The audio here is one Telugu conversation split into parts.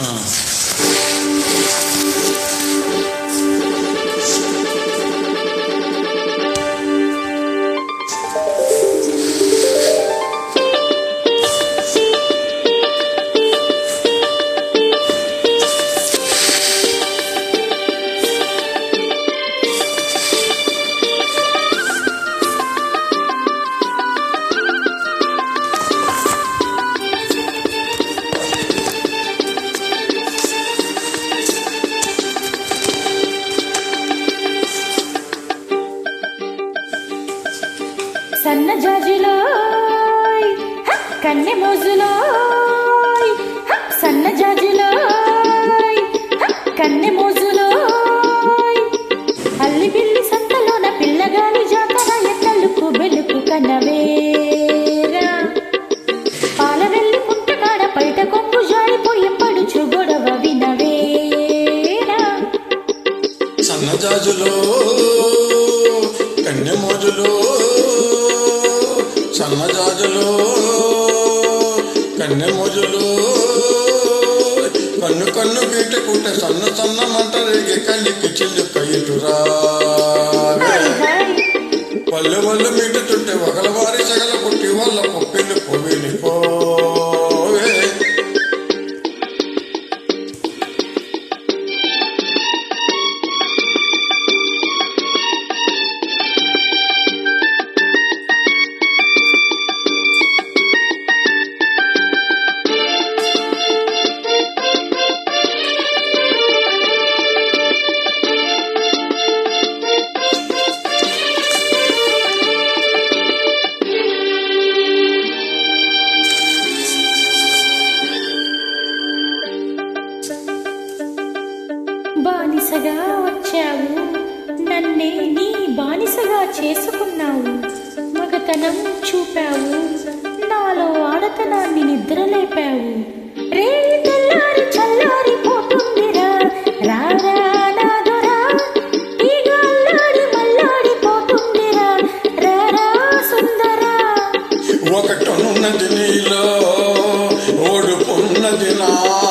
Oh. సన్న జాజులో కన్నె మోజులో సన్న జాజులో కన్నె మోజులో అల్లి బిల్లి సంతలోన పిల్లగాలి జాతర ఎన్నెల్లుకు బెలుకు కన్నవేరా పాల వెళ్ళి పుట్టగాడ పైట కొంపు జారిపోయి పడుచు గొడవ వినవేరా. సన్నజాజులో కన్నె మోజులో సన్నజాజులో కన్నె మోజులో కన్ను కన్ను గీటకుంటే సన్న సన్న మంట రేగి కలికి చిల్లు కయ్యురా హాయ్ బానిసగా వచ్చావు. నన్నే నీ బానిసగా చేసుకున్నావు. మగతనం చూపావు. నాలో ఆడతనాన్ని నిద్రలేపావు. రే తెల్లారి చల్లారి పోతుందిరా. రారా నీలో ఓడుకున్నది నా.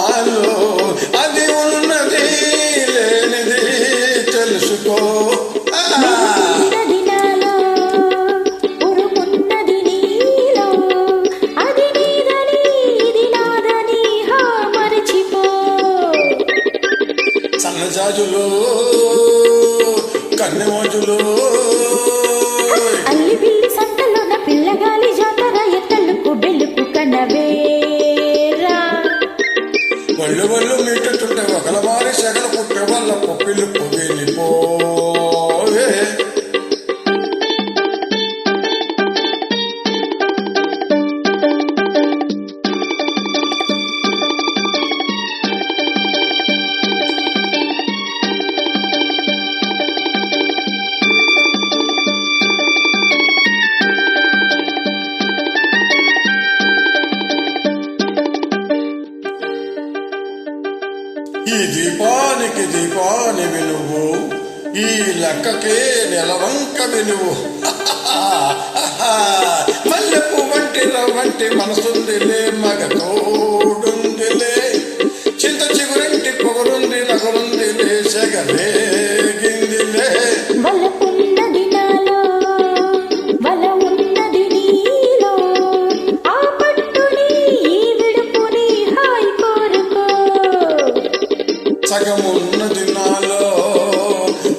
సన్నజాజులో కన్నెమోజులో. అల్లి బిల్లి సంతలోన పిల్లగాలి జాతర ఎత్తలుకు బెల్లుకు కనవేరా. వళ్ళు వళ్ళు మీటుతుంటే ఒకల వారి సెగల పుట్టే వాళ్ళ పొప్పిల్లు ఈ దీపానికి దీపానివి వెలుగు ఈ లెక్కకే నెలవంక వెలుగు మల్లెపు వంటి వంటి మనసుందిలే మగ తోడుందిలే చింత చిగురింటి పొగరుంది నగరుందిలే సెగలేగిందిలే